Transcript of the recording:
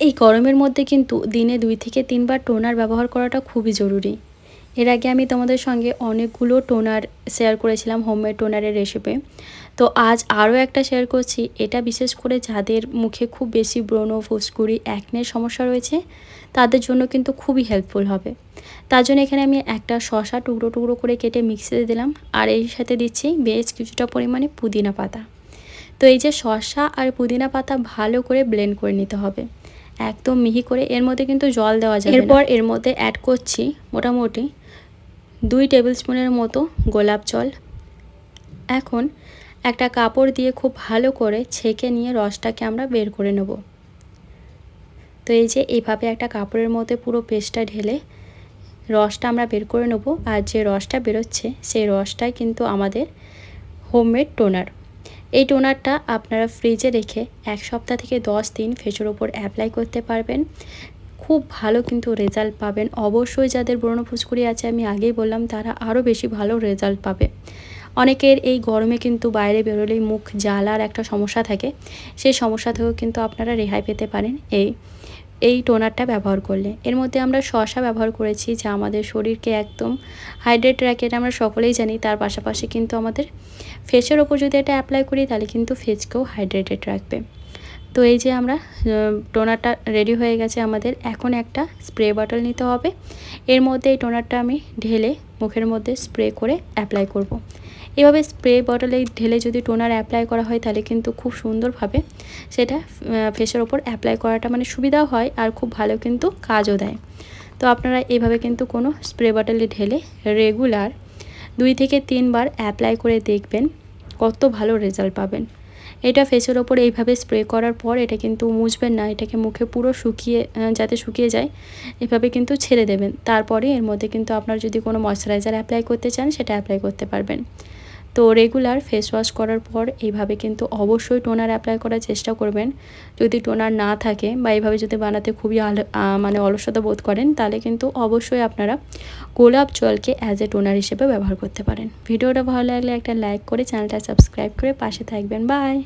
এই গরমের মধ্যে কিন্তু দিনে দুই থেকে তিনবার টোনার ব্যবহার করাটা খুবই জরুরি। এর আগে আমি তোমাদের সঙ্গে অনেকগুলো টোনার শেয়ার করেছিলাম হোমমেড টোনারের রেসিপি তো আজ আরও একটা শেয়ার করছি। এটা বিশেষ করে যাদের মুখে খুব বেশি ব্রণ, ফুসকুড়ি অ্যাকনের সমস্যা রয়েছে, তাদের জন্য কিন্তু খুবই হেল্পফুল হবে। তার জন্য এখানে আমি একটা শশা টুকরো টুকরো করে কেটে মিক্সিতে দিলাম। আর এর সাথে দিচ্ছি বেশ কিছুটা পরিমাণে পুদিনা পাতা। তো এই যে শশা আর পুদিনা পাতা ভালো করে ব্লেন্ড করে নিতে হবে। একদম মিহি করে এর মধ্যে কিন্তু জল দেওয়া যায় এরপর এর মধ্যে অ্যাড করছি মোটামুটি দুই টেবিল স্পুনের মতো গোলাপ জল। এখন একটা কাপড় দিয়ে খুব ভালো করে ছেঁকে নিয়ে রসটাকে আমরা বের করে নেব। তো এই যে এইভাবে একটা কাপড়ের মধ্যে পুরো পেস্টটা ঢেলে রসটা আমরা বের করে নেব। আর যে রসটা বেরোচ্ছে সেই রসটাই কিন্তু আমাদের হোমমেড টোনার এই টোনারটা আপনারা ফ্রিজে রেখে এক সপ্তাহ থেকে দশ দিন ফেসের ওপর অ্যাপ্লাই করতে পারবেন। খুব ভালো কিন্তু রেজাল্ট পাবেন। অবশ্যই যাদের ব্রণ ফুসকুড়ি আছে, আমি আগেই বললাম, তারা আরও বেশি ভালো রেজাল্ট পাবে। অনেকের এই গরমে কিন্তু বাইরে বেরোলেই মুখ জ্বালার একটা সমস্যা থাকে। সেই সমস্যা থেকেও কিন্তু আপনারা রেহাই পেতে পারেন। এই এই টোনারটা ব্যবহার করলে। এর মধ্যে আমরা শশা ব্যবহার করেছি, যা আমাদের শরীরকে একদম হাইড্রেট রাখে, এটা আমরা সকলেই জানি। তার পাশাপাশি কিন্তু আমাদের ফেসের ওপর যদি এটা অ্যাপ্লাই করি, তাহলে কিন্তু ফেসকেও হাইড্রেটেড রাখবে। তো এই যে আমরা টোনারটা রেডি হয়ে গেছে আমাদের। এখন একটা স্প্রে বটল নিতে হবে। এর মধ্যে এই টোনারটা আমি ঢেলে মুখের মধ্যে স্প্রে করে অ্যাপ্লাই করব। এভাবে স্প্রে বটলে ঢেলে যদি টোনার অ্যাপ্লাই করা হয় তাহলে কিন্তু খুব সুন্দরভাবে সেটা ফেসের ওপর অ্যাপ্লাই করাটা মানে সুবিধাও হয় আর খুব ভালো কিন্তু কাজও দেয়। তো আপনারা এভাবে কিন্তু কোনো স্প্রে বটলে ঢেলে রেগুলার দুই থেকে তিনবার অ্যাপ্লাই করে দেখবেন, কত ভালো রেজাল্ট পাবেন। এটা ফেসের ওপর এইভাবে স্প্রে করার পর এটা কিন্তু মুছবেন না, এটাকে মুখে পুরো শুকিয়ে যাতে শুকিয়ে যায়, এভাবে কিন্তু ছেড়ে দেবেন। তারপরে এর মধ্যে কিন্তু আপনার যদি কোনো ময়শ্চারাইজার অ্যাপ্লাই করতে চান, সেটা অ্যাপ্লাই করতে পারবেন। তো রেগুলার ফেস ওয়াশ করার পর এইভাবে কিন্তু অবশ্যই টোনার অ্যাপ্লাই করার চেষ্টা করবেন। যদি টোনার না থাকে বা এইভাবে যদি বানাতে খুবই মানে অলসতা বোধ করেন, তাহলে কিন্তু অবশ্যই আপনারা গোলাপ জলকে অ্যাজ এ টোনার হিসেবে ব্যবহার করতে পারেন। ভিডিওটা ভালো লাগলে একটা লাইক করে চ্যানেলটা সাবস্ক্রাইব করে পাশে থাকবেন। বাই